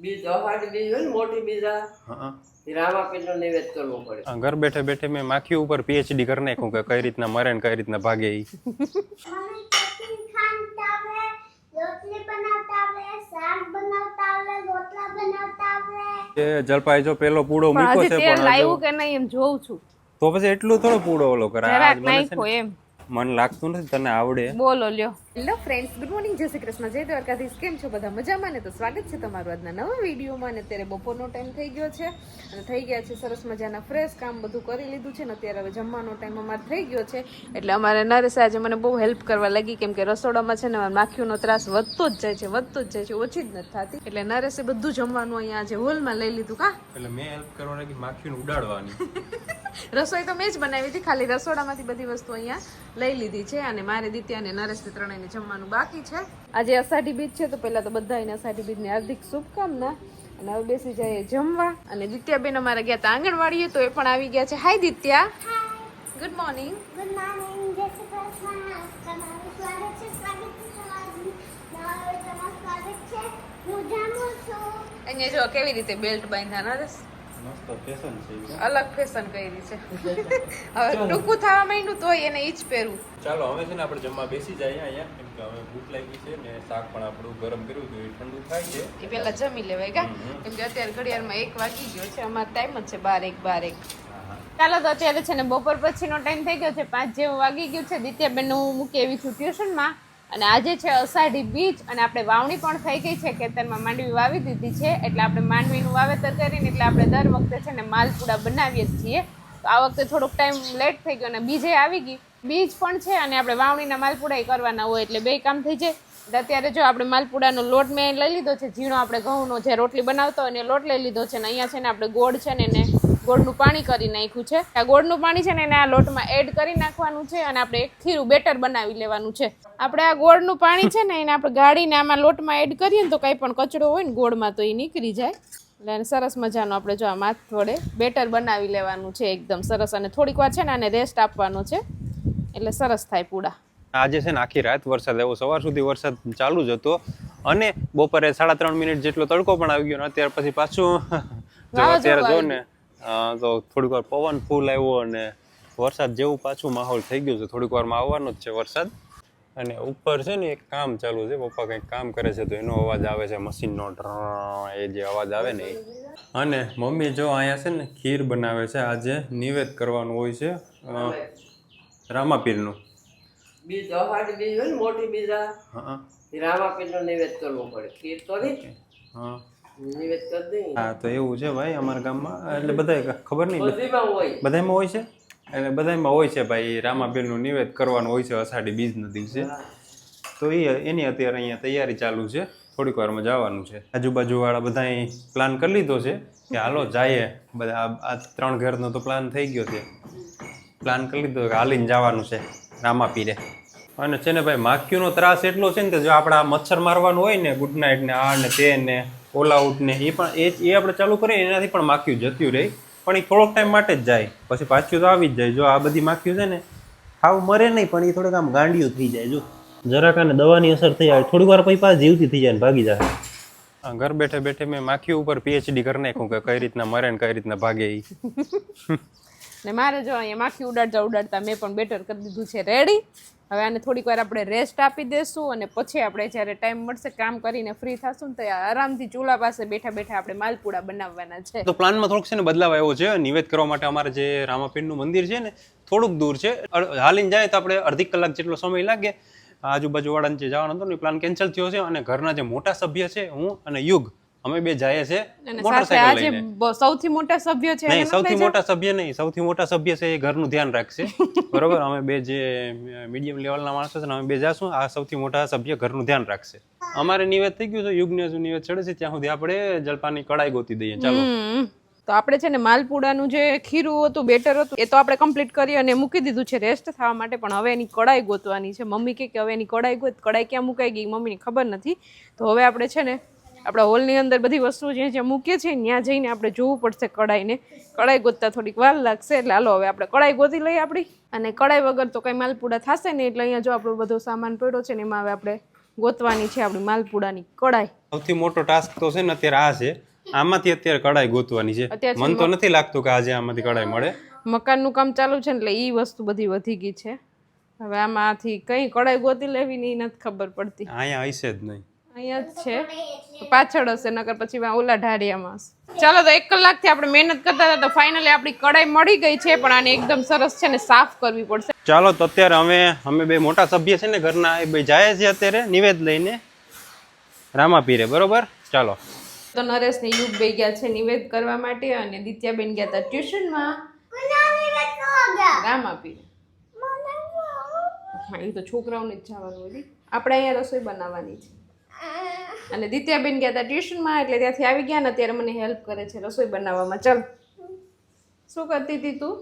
બીજ અહાડી બીજ હોય ને મોટી બીજા રામાપીરનો નૈવેદ્ય કરવો પડે. ઘર બેઠે બેઠે મેં માખી ઉપર પીએચડી કરી નાખ્યું કે કઈ રીતના મરે ને કઈ રીતના ભાગે ઈ. જલપાઈ જો પેલો પૂડો મૂક્યો છે પણ લાવ્યું કે નહીં એમ જોઉં છું. તો પછી એટલું થોડો પૂડો ઓલો કરાય. જરાક છે નાખ્યો એમ. મને લાગતું નથી તને આવડે. બોલો લ્યો. હેલો ફ્રેન્ડ્સ ગુડ મોર્નિંગ જય શ્રી કૃષ્ણ જય દ્વારકાધીશ. કેમ છો બધા? મજામાં ને? તો સ્વાગત છે તમારું આજના નવા વિડીયોમાં ને અત્યારે બપોરનો ટાઈમ થઈ ગયો છે. અને થઈ ગયા છે સરસ મજાના ફ્રેશ કામ બધું કરી લીધું છે ને અત્યારે હવે જમવાનો ટાઈમ અમારે થઈ ગયો છે. એટલે અમારે નરેશે આજે મને બહુ હેલ્પ કરવા લાગી કેમ કે રસોડામાં છે ને અમારે માખીઓનો ત્રાસ વધતો જ જાય છે વધતો જ જાય છે ઓછી જ નથી થતી. એટલે નરેશે બધું જમવાનું અહીંયા આજે હોલમાં લઈ લીધું કા એટલે મેં હેલ્પ કરવા લાગી માખીઓને ઉડાડવાની. રસોઈ તો મેં જ બનાવી હતી. ખાલી રસોડામાંથી બધી વસ્તુ અહીંયા લઈ લીધી છે અને મારે દિત્યા અને નરેશ ત્રણેયને જમવાનું બાકી છે. આજે અષાઢી બીજ છે તો પહેલાં તો બધાને અષાઢી બીજની હાર્દિક શુભકામના. અને હવે બેસી જાય જમવા. અને દિત્યાબેન અમારા ગયા હતા આંગણવાડીએ તો એ પણ આવી ગયા છે. Hi Ditya. Good morning good morning જય શ્રી કૃષ્ણ. તમારું સ્વાગત છે. સ્વાગત છે તમારું. તમારું સ્વાગત છે. હું જામું છું. અહીંયા જો કેવી રીતે બેલ્ટ બાંધ્યા નરેશ. અલગ ફેશન કરી છે. હવે ટૂંકું થવા માંડ્યું તો એને ઈ જ પહેરું. ચાલો હવે છે ને આપણે જમવા બેસી જઈએ અહીંયા કેમ કે હવે ભૂખ લાગી છે ને શાક પણ આપણું ગરમ કર્યું હતું એ ઠંડુ થાય છે. એ પહેલા જમી લેવાય કા? કેમ કે અત્યારે ઘડિયાળમાં એક વાગી ગયો છે અમારો ટાઈમ જ છે બાર એક બાર એક ચાલો તો અત્યારે છે ને બપોર પછીનો ટાઈમ થઈ ગયો છે પાંચ જેવું વાગી ગયું છે દિત્યાબેન હું મૂકી એવી છું ટ્યુશનમાં અને આજે છે અષાઢી બીજ અને આપણે વાવણી પણ થઈ ગઈ છે. ખેતરમાં માંડવી વાવી દીધી છે. એટલે આપણે માંડવીનું વાવેતર કરીને એટલે આપણે દર વખતે છે ને માલપુડા બનાવીએ જ છીએ. તો આ વખતે થોડોક ટાઈમ લેટ થઈ ગયો અને બીજે આવી ગઈ. બીજ પણ છે અને આપણે વાવણીના માલપુડા કરવાના હોય એટલે બે કામ થઈ જાય. અત્યારે જો આપણે માલપુડાનો લોટ મેં લઈ લીધો છે. ઝીણો આપણે ઘઉંનો જે રોટલી બનાવતો હોય એને લોટ લઈ લીધો છે. ને અહીંયા છે ને આપણે ગોળ છે ને એને ગોળનું પાણી કરી નાખ્યું છે. આ ગોળનું પાણી છે ને એને આ લોટમાં એડ કરી નાખવાનું છે અને આપણે એક ખીરું બેટર બનાવી લેવાનું છે. આપણે આ ગોળનું પાણી છે ને એને આપણે ગાળીને આમાં લોટમાં એડ કરીએ ને તો કાંઈ પણ કચરો હોય ને ગોળમાં તો એ નીકળી જાય. એટલે સરસ મજાનું આપણે જો આ માથ થોડે બેટર બનાવી લેવાનું છે એકદમ સરસ અને થોડીક વાર છે ને આને રેસ્ટ આપવાનો છે. એટલે સરસ થાય પૂડા. આજે છે ને આખી રાત વરસાદ આવ્યો. સવાર સુધી વરસાદ ચાલુ જ હતો અને બપોરે સાડા ત્રણ મિનિટ જેટલો તડકો પણ આવી ગયો ને અત્યારે પછી પાછું જો અત્યારે જો ને તો થોડીક વાર પવન ફૂલ આવ્યો અને વરસાદ જેવું પાછું માહોલ થઈ ગયું છે. થોડીક વારમાં આવવાનો જ છે વરસાદ. અને ઉપર છે ને એક કામ ચાલુ છે. પપ્પા કંઈક કામ કરે છે તો એનો અવાજ આવે છે મશીનનો એ જે અવાજ આવે ને એ. અને મમ્મી જો અહીંયા છે ને ખીર બનાવે છે. આજે નિવેદ કરવાનું હોય છે રામાપીરનું. બીજ અહાડી બીજ હોય ને મોટી બીજા હા રામાપીરનો નૈવેદ્ય કરવો પડે. ખીર તો નહીં. હા. હા તો એવું છે ભાઈ અમારા ગામમાં? એટલે બધાય ખબર નહીં બધામાં હોય. છે? એટલે બધાયમાં હોય છે ભાઈ રામાપીરનું નિવેદ કરવાનું હોય છે અષાઢી બીજના દિવસે. તો એ એની અત્યારે અહીંયા તૈયારી ચાલુ છે. થોડીક વારમાં જવાનું છે. આજુબાજુવાળા બધાય પ્લાન કરી લીધો છે કે હાલો જઈએ. બધા આ- આ ત્રણ ઘરનો તો પ્લાન થઈ ગયો છે. પ્લાન કરી લીધો કે હાલીને જવાનું છે રામાપીરે. અને છે ને ભાઈ માખીઓનો ત્રાસ એટલો છે ને કે જો આપણે આ મચ્છર મારવાનું હોય ને ગુડ નાઇટ ને આ ને તે ને ઓલ આઉટ ને એ પણ, એ એ આપણે ચાલુ કરીએ એનાથી પણ માખ્યું જતું રહે. પણ એ થોડોક ટાઈમ માટે જ જાય. પછી પાછું તો આવી જ જાય. જો આ બધી માખ્યું છે ને, હાવ મરે નહીં, પણ એ થોડુંક આમ ગાંડિયું થઈ જાય. જો જરાક આને દવાની અસર થઈ જાય થોડીક વાર પછી પાછી જીવતી થઈ જાય ને ભાગી જાય. ઘર બેઠે બેઠે મેં માખી ઉપર પીએચડી કરી નાખ્યું કે કઈ રીતના મરે ને કઈ રીતના ભાગે એ ને મારે જો અહીંયા માખી ઉડાડતા ઉડાડતા મેં પણ બેટર કરી દીધું છે રેડી હવે આને થોડીક વાર આપણે રેસ્ટ આપી દેશું અને પછી આપણે જ્યારે ટાઈમ મળશે કામ કરીને ફ્રી થશું ને તો આરામથી ચૂલા પાસે બેઠા બેઠા આપણે માલપુડા બનાવવાના છે. તો પ્લાનમાં થોડોક છે ને બદલાવ આવ્યો છે. નિવેદ કરવા માટે અમારે જે રામાપીરનું મંદિર છે ને થોડુંક દૂર છે. હાલીને જાય તો આપણે અડધી કલાક જેટલો સમય લાગે. આજુબાજુવાળાને જે જવાનો હતો ને પ્લાન કેન્સલ થયો છે અને ઘરના જે મોટા સભ્ય છે હું અને યુગ અમે બે જાય છે મોટરસાયકલ લઈને. સૌથી મોટા સભ્ય છે નહીં સૌથી મોટા સભ્ય નહીં સૌથી મોટા સભ્ય છે એ ઘરનું ધ્યાન રાખશે. બરોબર? અમે બે જે મીડિયમ લેવલના માણસો છે ને અમે બે જાશું આ સૌથી મોટા સભ્ય ઘરનું ધ્યાન રાખશે. અમારે નિવેદ થઈ ગયું છે યુગને હજુ નિવેદ ચડે છે ત્યાં સુધી આપણે જલપાની કડાઈ ગોતી દઈએ. ચાલો. તો આપણે છે ને માલપુડાનું જે ખીરું હતું બેટર હતું એ તો આપણે કમ્પ્લીટ કરી અને મૂકી દીધું છે રેસ્ટ થવા માટે. પણ હવે એની કડાઈ ગોતવાની છે. મમ્મી કે હવે એની કડાઈ ગોત કડાઈ ક્યાં મુકાઈ ગઈ મમ્મીને ખબર નથી. તો હવે આપણે છે ને આપણા હોલની અંદર બધી વસ્તુઓ જ્યાં જ્યાં મૂકીએ છીએ ત્યાં જઈને આપણે જોવું પડશે કડાઈને કડાઈ ગોતતા થોડીક વાર લાગશે. એટલે હાલો હવે આપણે કડાઈ ગોતી લઈએ આપણી. અને કડાઈ વગર તો કંઈ માલપુડા થશે નહીં. એટલે અહીંયા જો આપણો બધો સામાન પડ્યો છે ને એમાં હવે આપણે ગોતવાની છે આપણી માલપુડાની કડાઈ સૌથી મોટો ટાસ્ક તો છે ને અત્યારે આ છે. આમાંથી અત્યારે કડાઈ ગોતવાની છે. મને તો નથી લાગતું કે આજે આમાંથી કડાઈ મળે. મકાનનું કામ ચાલુ છે ને એટલે એ વસ્તુ બધી વધી ગઈ છે. હવે આમાંથી કઈ કડાઈ ગોતી લેવી ને એ નથી ખબર પડતી. અહીંયા હશે જ નહીં. અહીંયા જ છે. પાછળ હશે નકર પછી વા ઓલા ઢાળિયામાં હશે. ચાલો તો એક કલાકથી આપણે મહેનત કરતા હતા તો ફાઇનલી આપણી કડાઈ મળી ગઈ છે પણ આને એકદમ સરસ છે ને સાફ કરવી પડશે. ચાલો તો અત્યારે અમે અમે બે મોટા સભ્ય છે ને ઘરના એ બે જાય છે અત્યારે નિવેદ લઈને. રામાપીરે બરોબર? ચાલો. તો નરેશ ને યુગ બે ગયા છે નિવેદ કરવા માટે અને દિત્યાબેન ગયા હતા ટ્યુશનમાં. રામાપીરે હા એ તો છોકરાઓને જ જવાનું હોય આપણે અહીંયા રસોઈ બનાવવાની છે. અને દિત્યાબેન ગયા હતા ટ્યુશનમાં એટલે ત્યાંથી આવી ગયા ને અત્યારે મને હેલ્પ કરે છે રસોઈ બનાવવામાં. ચાલ. શું કરતી હતી તું?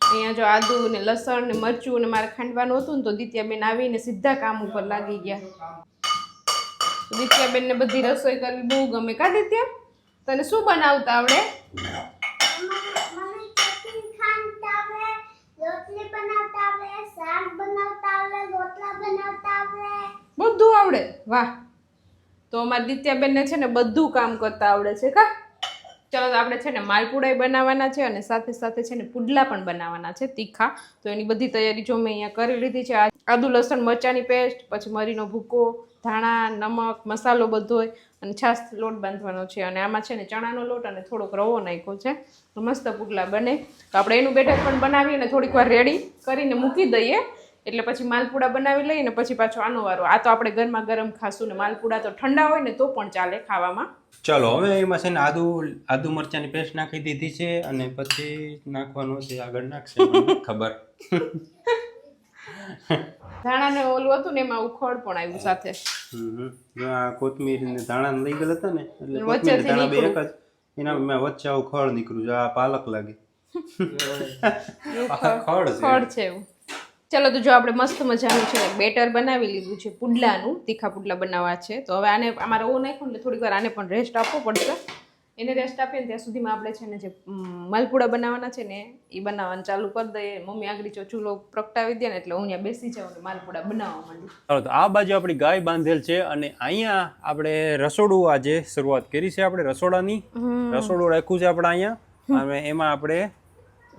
અહીંયા જો આદુ ને લસણ ને મરચું ને મારે ખાંડવાનું હતું ને તો દિત્યાબેન આવીને સીધા કામ ઉપર લાગી ગયા. દિત્યાબેનને બધી રસોઈ કરવી બહુ ગમે. કા દિત્યા? તને શું બનાવતા આવડે. બધું આવડે. વાહ. તો અમારી દિત્યાબેનને છે ને બધું કામ કરતા આવડે છે, કા? ચલો, તો આપણે છે ને માલપુડાઈ બનાવવાના છે અને સાથે સાથે છે ને પુડલા પણ બનાવવાના છે, તીખા. તો એની બધી તૈયારી જો મેં અહીંયા કરી લીધી છે. આદુ, લસણ, મરચાંની પેસ્ટ, પછી મરીનો ભૂકો, ધાણા, નમક, મસાલો બધોય અને છાશ લોટ બાંધવાનો છે. અને આમાં છે ને ચણાનો લોટ અને થોડોક રવો નાખ્યો છે. તો મસ્ત પુડલા બને. તો આપણે એનું બેટર પણ બનાવી અને થોડીક વાર રેડી કરીને મૂકી દઈએ. એટલે પછી માલપુડા બનાવી લઈએ ને પછી પાછો આનો વારો. આ તો આપણે ગરમા ગરમ ખાશું ને માલપુડા તો ઠંડા હોય ને તો પણ ચાલે ખાવામાં. ચાલો હવે એમાં છે ને આદુ આદુ મરચાંની પેસ્ટ નાખી દીધી છે અને પછી નાખવાનું છે આગળ નાખશે ખબર. ધાણા ને ઓલું હતું ને એમાં ઉખડ પણ આવ્યું સાથે. કોથમીર ને ધાણા લઈ ગયેલા હતા ને એટલે કોથમીર ધાણા બે એક જ. એના મેં વચ્ચે ખળ નીકળ્યું આ પાલક લાગે. ખડ છે. ફળ છે એવું. ચલો તો જો આપણે મસ્ત મજાનું છે બેટર બનાવી લીધું છે પુડલાનું તીખા પુડલા બનાવવા છે. તો હવે આને અમારે ઓ નાખ્યું ને થોડીક વાર આને પણ રેસ્ટ આપવો પડશે. એને રેસ્ટ આપીએ ને ત્યાં સુધીમાં આપણે છે ને જે માલપુડા બનાવવાના છે ને એ બનાવવાનું ચાલુ કરી દઈએ. મમ્મી આગળ જો ચૂલો પ્રગટાવી દે ને એટલે હું ત્યાં બેસી જાઉં ને માલપુડા બનાવવા માંડું. ચાલો તો આ બાજુ આપણી ગાય બાંધેલ છે અને અહીંયા આપણે રસોડું આજે શરૂઆત કરી છે આપણે રસોડાની. રસોડું રાખ્યું છે આપણે અહીંયા. અને એમાં આપણે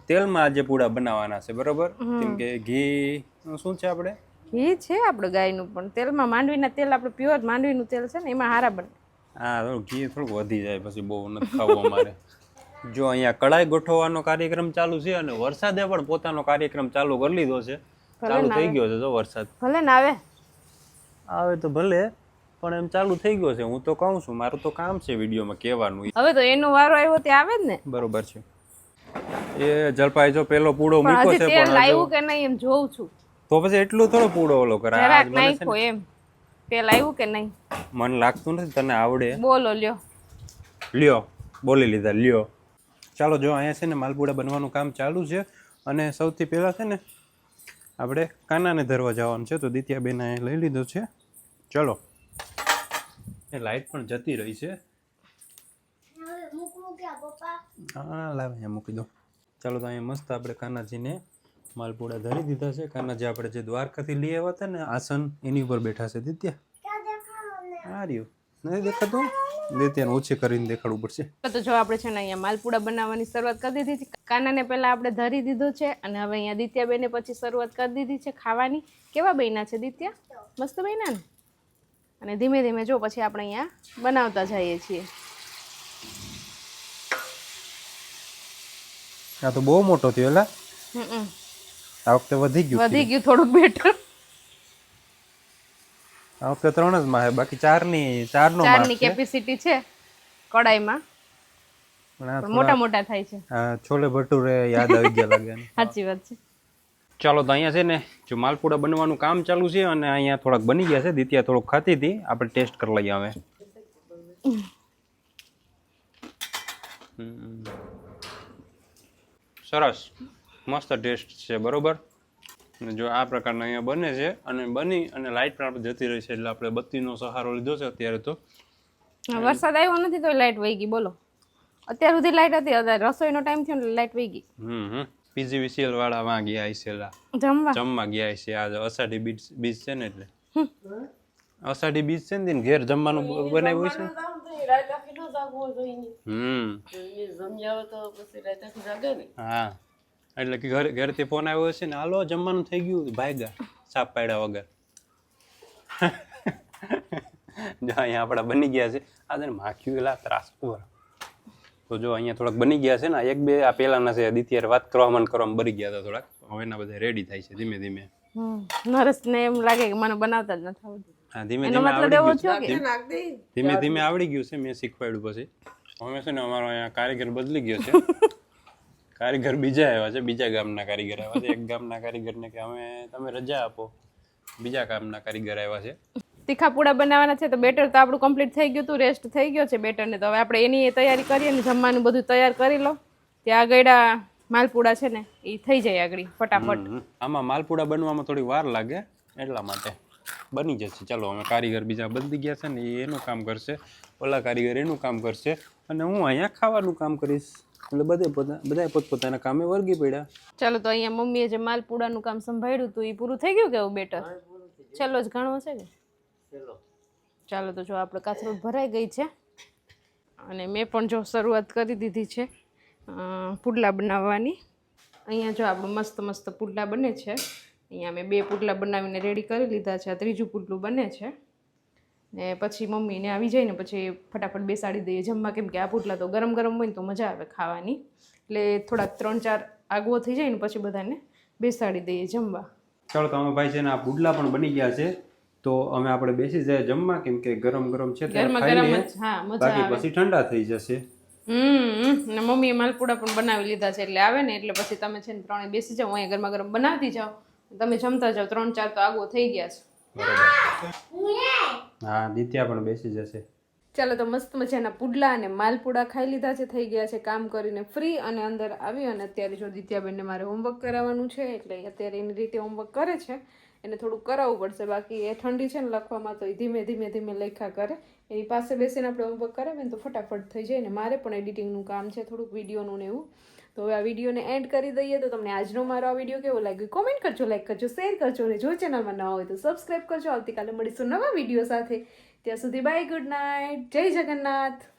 તેલમાં આજે પૂડા બનાવવાના છે બરોબર? કેમ કે ઘી શું છે આપણે? ઘી છે આપણું ગાયનું પણ તેલમાં માંડવીના તેલ આપણું પ્યોર માંડવીનું તેલ છે ને એમાં હારા બને. હા ઘી થોડુંક વધી જાય પછી બહુ નથી ખાવું અમારે. જો અહીંયા કડાઈ ગોઠવવાનો કાર્યક્રમ ચાલુ છે અને વરસાદે પણ પોતાનો કાર્યક્રમ ચાલુ કરી લીધો છે. ચાલુ થઈ ગયો છે જો વરસાદ. ભલે ને આવે. આવે તો ભલે પણ એમ ચાલુ થઈ ગયો છે. હું તો કહું છું મારું તો કામ છે વિડીયોમાં કહેવાનું. હવે તો એનો વારો આવ્યો તે આવે જ ને. બરોબર છે. એ જલપાઈ જો પેલો પૂડો મૂકો છે પણ હજુ- કે નહીં એમ જોઉં છું. તો પછી એટલું થોડો પૂડો ઓલો કરે. આ જરાક છે એમ. તે આવ્યું કે નહીં? ને મને લાગતું નથી તને આવડે. બોલો લ્યો. લ્યો બોલી લીધા લ્યો. ચાલો જો અહીંયા છે ને માલપુડા બનવાનું કામ ચાલુ છે અને સૌથી પહેલાં છે ને આપણે કાનાને ધરવા જવાનું છે તો દિત્યાબેન અહીં લઈ લીધો છે. ચલો. એ લાઇટ પણ જતી રહી છે. હવે મૂકવું ક્યાં પપ્પા? હા લાવે અહીંયા મૂકી દો. ચાલો તો અહીંયા મસ્ત આપણે કાનાજીને માલપુડા ધરી દીધા છે. કાનાજી આપણે જે દ્વારકાથી લઈ આવ્યા હતા ને, આસન, એની ઉપર બેઠા છે દિત્યા. રહ્યું. નથી દેખાતું? દિત્યાને ઓછી કરીને દેખાડવું પડશે. તો જો આપણે છે ને અહીંયા માલપુડા બનાવવાની શરૂઆત કરી દીધી છે. કાનાને પહેલાં આપણે ધરી દીધો છે અને હવે અહીંયા દિત્યાબેને પછી શરૂઆત કરી દીધી છે ખાવાની. કેવા બન્યા છે દિત્યા? મસ્ત બહેના ને? અને ધીમે ધીમે જો પછી આપણે અહીંયા બનાવતા જઈએ છીએ. આ તો બહુ મોટો થયો એલા. હમ આ વખતે વધી ગયું વધી ગયું થોડુંક બેટર આ વખતે ત્રણ જ માં છે બાકી ચાર નો ચારની કેપેસિટી છે કડાઈમાં. મોટા મોટા થાય છે. હા છોલે ભટુરે યાદ આવી ગયા લાગે સાચી વાત છે. ચાલો તો અહીંયા છે ને જો માલપુડા બનવાનું કામ ચાલુ છે અને અહીંયા થોડાક બની ગયા છે દિત્યા થોડુંક ખાતી હતી. આપણે ટેસ્ટ કરી લઈએ હવે. હમ. સરસ. મસ્ત ટેસ્ટ છે બરોબર? અને જો આ પ્રકારના અહીંયા બને છે અને બની અને લાઇટ પણ આપણે જતી રહી છે એટલે આપણે બત્તીનો સહારો લીધો છે અત્યારે તો. વરસાદ આવ્યો નથી તો લાઇટ વહી ગઈ બોલો. અત્યાર સુધી લાઈટ હતી અત્યારે રસોઈનો ટાઈમ થયો ને લાઇટ વહી ગઈ. હમ હમ. પીજીવીસીએલ વાળા વાં ગયા છે લા. જમવા? જમવા ગયા છે આજે અષાઢી બીજ બીજ છે ને એટલે. અષાઢી બીજ છે ને ઘેર જમવાનું બનાવ્યું છે? આમ તો એ રાત આખી ન. જાગવો જોઈએ હમ એ જમી તો પછી રાત જાગે ને. હા. એટલે કે ઘરે ઘરેથી ફોન આવ્યો છે ને હાલો જમવાનું થઈ ગયું. ભાગ્યા સાપ પાડ્યા વગર. જો અહીંયા આપણા બની ગયા છે. આ તને માખ્યું એલા ત્રાસ ઉપર તો જો અહીંયા થોડાક બની ગયા છે ને એક બે આ પહેલાના છે દિત્યારે વાત કરવા મન કરવામાં બરી ગયા હતા થોડાક. હવે એના બધા રેડી થાય છે ધીમે ધીમે. નરેશને એમ લાગે કે મને બનાવતા જ નથી આવડતું. હા ધીમે ધીમે આવડી ગયું ધીમે ધીમે આવડી ગયું છે મેં શીખવાડ્યું પછી. હવે છે ને અમારો અહીંયા કારીગર બદલી ગયો છે. કારીગર બીજા આવ્યા છે બીજા ગામના કારીગર આવ્યા છે. એક ગામના કારીગરને કે અમે તમે રજા આપો. બીજા ગામના કારીગર આવ્યા છે. તીખા પૂડા બનાવવાના છે તો બેટર તો આપણું કમ્પ્લીટ થઈ ગયું હતું રેસ્ટ થઈ ગયો છે બેટરને તો. હવે આપણે એની તૈયારી કરીએ ને જમવાનું બધું તૈયાર કરી લો. ત્યાં ગયડા માલપુડા છે ને એ થઈ જાય આગળ ફટાફટ. આમાં માલપુડા બનવામાં થોડી વાર લાગે એટલા માટે. બની જશે. ચાલો અમે કારીગર બીજા બદલી ગયા છે ને એ એનું કામ કરશે ઓલા કારીગર એનું કામ કરશે અને હું અહીંયા ખાવાનું કામ કરીશ. એટલે બધે પોતા બધા પોતપોતાના કામે વર્ગી પડ્યા. ચાલો તો અહીંયા મમ્મીએ જે માલપુડાનું કામ સંભાળ્યું હતું એ પૂરું થઈ ગયું કે એવું બેટર? ચાલો જ ઘણો છે કે? ચલો ચાલો તો જો આપણે કાથરોટ ભરાઈ ગઈ છે. અને મેં પણ જો શરૂઆત કરી દીધી છે પુડલા બનાવવાની. અહીંયા જો આપણું મસ્ત મસ્ત પુડલા બને છે. અહીંયા મેં બે પુડલા બનાવીને રેડી કરી લીધા છે. આ ત્રીજું પુડલું બને છે. ને પછી મમ્મીને આવી જાય ને પછી ફટાફટ બેસાડી દઈએ. જમવા કેમ કે આ પુડલા તો ગરમ ગરમ હોય ને તો મજા આવે ખાવાની. એટલે થોડાક ત્રણ ચાર આગવો થઈ જાય ને પછી બધાને બેસાડી દઈએ જમવા. ચાલો તો અમે ભાઈ છે ને આ પુડલા પણ બની ગયા છે. તો અમે આપણે બેસી જાય જમવા કેમ કે ગરમ ગરમ છે બાકી પછી ઠંડા થઈ જશે. હમ ને મમ્મીએ માલપુડા પણ બનાવી લીધા છે. એટલે આવે ને એટલે પછી તમે છે ને ત્રણે બેસી જાઓ. અહીંયા ગરમા ગરમ બનાવતી જાઓ તમે જમતા જાઓ ત્રણ ચાર તો આગો થઈ ગયા છે. હા દિત્યા પણ બેસી જશે. ચાલો તો મસ્ત મજાના પુડલા અને માલપુડા ખાઈ લીધા છે થઈ ગયા છે કામ કરીને ફ્રી અને અંદર આવી અને અત્યારે જો દિત્યાબેનને મારે હોમવર્ક કરાવવાનું છે એટલે અત્યારે એની રીતે હોમવર્ક કરે છે. એને થોડુંક કરાવવું પડશે બાકી એ ઠંડી છે ને લખવામાં તો એ ધીમે ધીમે ધીમે લેખા કરે. એની પાસે બેસીને આપણે હોમવર્ક કરાવીએ ને તો ફટાફટ થઈ જાય ને મારે પણ એડિટિંગનું કામ છે થોડુંક વિડીયોનું ને એવું. તો હવે આ વિડીયોને એન્ડ કરી દઈએ તો તમને આજનો મારો આ વીડિયો કેવો લાગ્યો કોમેન્ટ કરજો લાઈક કરજો શેર કરજો અને જો ચેનલમાં નવા હોય તો સબસ્ક્રાઈબ કરજો. આવતીકાલે મળીશું નવા વીડિયો સાથે. ત્યાં સુધી બાય ગુડ નાઇટ જય જગન્નાથ.